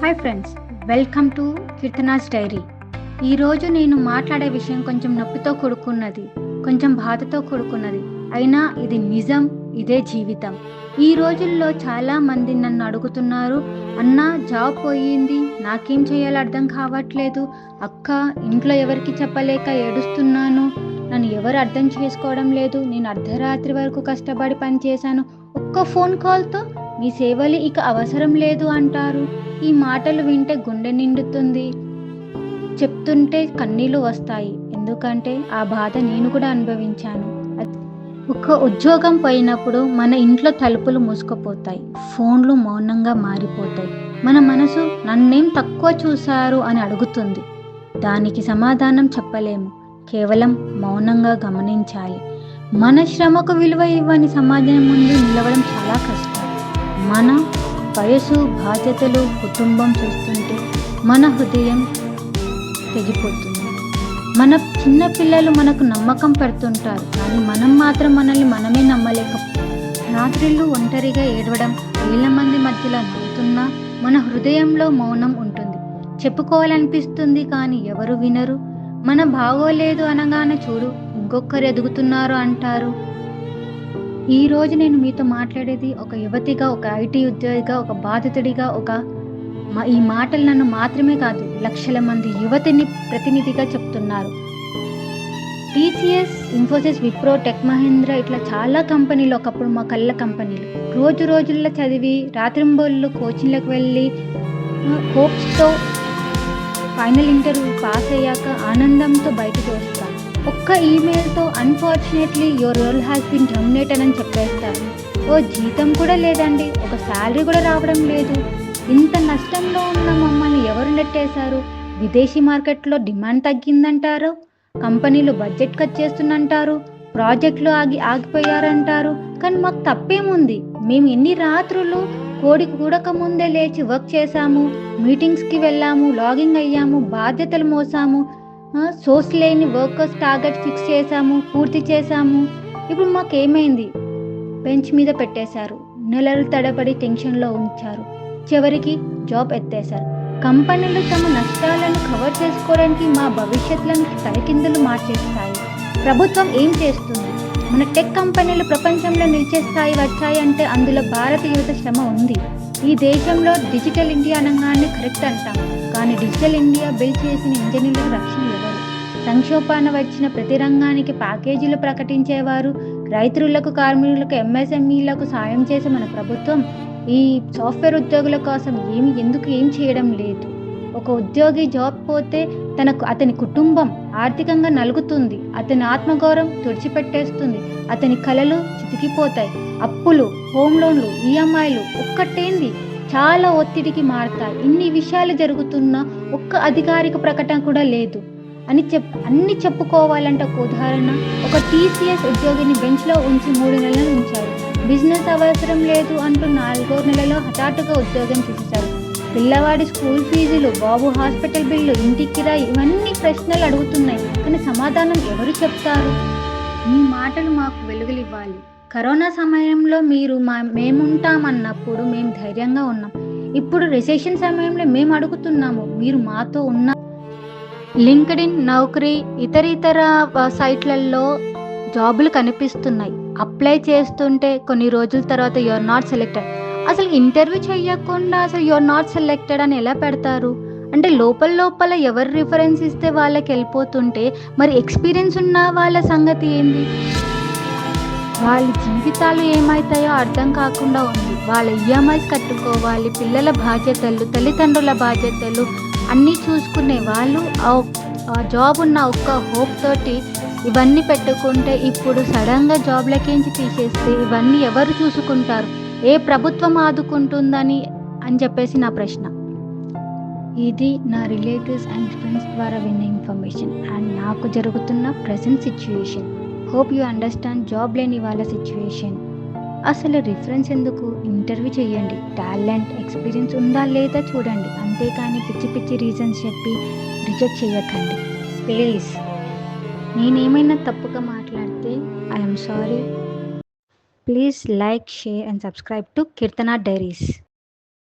Hi friends welcome to Keerthana's diary. ఈరోజు నేను మాట్లాడే విషయం కొంచెం నొప్పితో కూడుకున్నది కొంచెం బాధతో కూడుకున్నది. అయినా ఇది నిజం ఇదే జీవితం. ఈ రోజుల్లో చాలా మంది నన్ను అడుగుతున్నారు అన్న జాబ్ పోయింది నాకేం చేయాలో అర్థం కావట్లేదు. అక్క ఇంట్లో ఎవరికి చెప్పలేక ఏడుస్తున్నాను. నన్ను ఎవరు అర్థం చేసుకోవడం లేదు. నేను అర్ధరాత్రి వరకు కష్టపడి పనిచేశాను. ఒక్క ఫోన్ కాల్తో మీ సేవలు ఇక అవసరం లేదు అంటారు. ఈ మాటలు వింటే గుండె నిండుతుంది. చెప్తుంటే కన్నీళ్ళు వస్తాయి. ఎందుకంటే ఆ బాధ నేను కూడా అనుభవించాను. ఒక ఉద్యోగం పోయినప్పుడు మన ఇంట్లో తలుపులు మూసుకుపోతాయి. ఫోన్లు మౌనంగా మారిపోతాయి. మన మనసు నన్నేం తక్కువ చూశారు అని అడుగుతుంది. దానికి సమాధానం చెప్పలేము. కేవలం మౌనంగా గమనించాలి. మన శ్రమకు విలువ ఇవ్వని సమాజం ముందు నిలవడం చాలా కష్టం. మన వయసు బాధ్యతలు కుటుంబం చూస్తుంటే మన హృదయం తెగిపోతుంది. మన చిన్న పిల్లలు మనకు నమ్మకం పెడుతుంటారు కానీ మనం మాత్రం మనల్ని మనమే నమ్మలేక రాత్రిళ్ళు ఒంటరిగా ఏడవడం వేల మంది మధ్యలో నవ్వుతున్నా మన హృదయంలో మౌనం ఉంటుంది. చెప్పుకోవాలనిపిస్తుంది కానీ ఎవరు వినరు. మన బాగోలేదు అనగానే చూడు ఇంకొకరు ఎదుగుతున్నారు అంటారు. ఈ రోజు నేను మీతో మాట్లాడేది ఒక యువతిగా ఒక ఐటీ ఉద్యోగిగా ఒక బాధితుడిగా ఒక ఈ మాటలు నన్ను మాత్రమే కాదు లక్షల మంది యువతిని ప్రతినిధిగా చెప్తున్నారు. టీసీఎస్ ఇన్ఫోసిస్ విప్రో టెక్ మహేంద్ర ఇట్లా చాలా కంపెనీలు ఒకప్పుడు మా కళ్ళ కంపెనీలు. రోజు రోజుల్లో చదివి రాత్రింబోళ్ళు కోచింగ్లకు వెళ్ళి హోప్స్తో ఫైనల్ ఇంటర్వ్యూ పాస్ అయ్యాక ఆనందంతో బయటకు వస్తుంది ఒక్క ఈమెయిల్తో unfortunately your role has been terminated అని చెప్పేస్తారు. ఓ జీతం కూడా లేదండి. ఒక శాలరీ కూడా రావడం లేదు. ఇంత నష్టంలో ఉన్న మమ్మల్ని ఎవరు నెట్టేశారు? విదేశీ మార్కెట్లో డిమాండ్ తగ్గిందంటారు? కంపెనీలు బడ్జెట్ కట్ చేస్తుందంటారు? ప్రాజెక్టులు ఆగి ఆగిపోయారంటారు? కానీ మాకు తప్పేముంది? మేము ఎన్ని రాత్రులు కోడి కూడక ముందే లేచి వర్క్ చేశాము. మీటింగ్స్కి వెళ్ళాము లాగింగ్ అయ్యాము బాధ్యతలు మోసాము. సోర్స్ లేని వర్కర్స్ టార్గెట్ ఫిక్స్ చేశాము పూర్తి చేశాము. ఇప్పుడు మాకు ఏమైంది బెంచ్ మీద పెట్టేశారు. నెలలు తడబడి టెన్షన్లో ఉంచారు. చివరికి జాబ్ ఎత్తేశారు. కంపెనీలు తమ నష్టాలను కవర్ చేసుకోవడానికి మా భవిష్యత్తులను తలకిందులు మార్చేస్తాయి. ప్రభుత్వం ఏం చేస్తుంది? మన టెక్ కంపెనీలు ప్రపంచంలో నిలిచే స్థాయి వచ్చాయంటే అందులో భారత యువత శ్రమ ఉంది. ఈ దేశంలో డిజిటల్ ఇండియా అనగానే కరెక్ట్ అంటాం. కానీ డిజిటల్ ఇండియా బిల్ చేసిన ఇంజనీర్లకు రక్షణ ఇవ్వరు సంక్షోభాన వచ్చిన ప్రతి రంగానికి ప్యాకేజీలు ప్రకటించేవారు రైతులకు కార్మికులకు ఎంఎస్ఎంఈలకు సాయం చేసే మన ప్రభుత్వం. ఈ సాఫ్ట్వేర్ ఉద్యోగుల కోసం ఏమి ఎందుకు ఏం చేయడం లేదు? ఒక ఉద్యోగి జాబ్ పోతే తనకు అతని కుటుంబం ఆర్థికంగా నలుగుతుంది. అతని ఆత్మగౌరవం తుడిచిపెట్టేస్తుంది. అతని కళలు చితికిపోతాయి. అప్పులు హోమ్ లోన్లు ఈఎంఐలు ఒక్కటేంది? చాలా ఒత్తిడికి మారతాయి. ఇన్ని విషయాలు జరుగుతున్నా ఒక్క అధికారిక ప్రకటన కూడా లేదు. అని చెప్ అన్ని చెప్పుకోవాలంటే ఒక ఉదాహరణ ఒక టీసీఎస్ ఉద్యోగిని బెంచ్లో ఉంచి మూడు నెలలు ఉంచారు. బిజినెస్ అవసరం లేదు అంటూ నాలుగో నెలలో హఠాత్తుగా ఉద్యోగం తీసేశారు పిల్లవాడి స్కూల్ ఫీజులు బాబు హాస్పిటల్ బిల్లు ఇంటి కిరాయి ఇవన్నీ ప్రశ్నలు అడుగుతున్నాయి. కానీ సమాధానం ఎవరు చెప్తారు? మీ మాటలు మాకు వెలుగులివ్వాలి. కరోనా సమయంలో మీరు మా మేముంటామన్నప్పుడు మేము ధైర్యంగా ఉన్నాం. ఇప్పుడు రిసెషన్ సమయంలో మేము అడుగుతున్నాము మీరు మాతో ఉన్న. లింక్డ్ ఇన్ నౌకరీ ఇతర ఇతర సైట్లలో జాబులు కనిపిస్తున్నాయి. అప్లై చేస్తుంటే కొన్ని రోజుల తర్వాత యువర్ నాట్ సెలెక్టెడ్. అసలు ఇంటర్వ్యూ చేయకుండా అసలు యువర్ నాట్ సెలెక్టెడ్ అని ఎలా పెడతారు? అంటే లోపల లోపల ఎవరు రిఫరెన్స్ ఇస్తే వాళ్ళకి వెళ్ళిపోతుంటే మరి ఎక్స్పీరియన్స్ ఉన్న వాళ్ళ సంగతి ఏంది? వాళ్ళ జీవితాలు ఏమవుతాయో అర్థం కాకుండా ఉంది. వాళ్ళ ఈఎంఐస్ కట్టుకోవాలి పిల్లల బాధ్యతలు తల్లిదండ్రుల బాధ్యతలు అన్నీ చూసుకునే వాళ్ళు ఆ జాబ్ ఉన్న ఒక్క హోప్ తోటి ఇవన్నీ పెట్టుకుంటే ఇప్పుడు సడన్గా జాబ్లకేంచి తీసేస్తే ఇవన్నీ ఎవరు చూసుకుంటారు? ఏ ప్రభుత్వం ఆదుకుంటుందని అని చెప్పేసి నా ప్రశ్న. ఇది నా రిలేటివ్స్ అండ్ ఫ్రెండ్స్ ద్వారా విన్న ఇన్ఫర్మేషన్ అండ్ నాకు జరుగుతున్న present situation hope you understand job లేని వాళ్ళ సిచ్యువేషన్ అసలు రిఫరెన్స్ ఎందుకు? ఇంటర్వ్యూ చేయండి. టాలెంట్ ఎక్స్పీరియన్స్ ఉందా లేదా చూడండి. అంతేకాని పిచ్చి పిచ్చి రీజన్స్ చెప్పి రిజెక్ట్ చేయకండి. ప్లీజ్ నేనేమైనా తప్పుగా మాట్లాడితే I'm sorry Please like, share, and subscribe to Kirtana Diaries.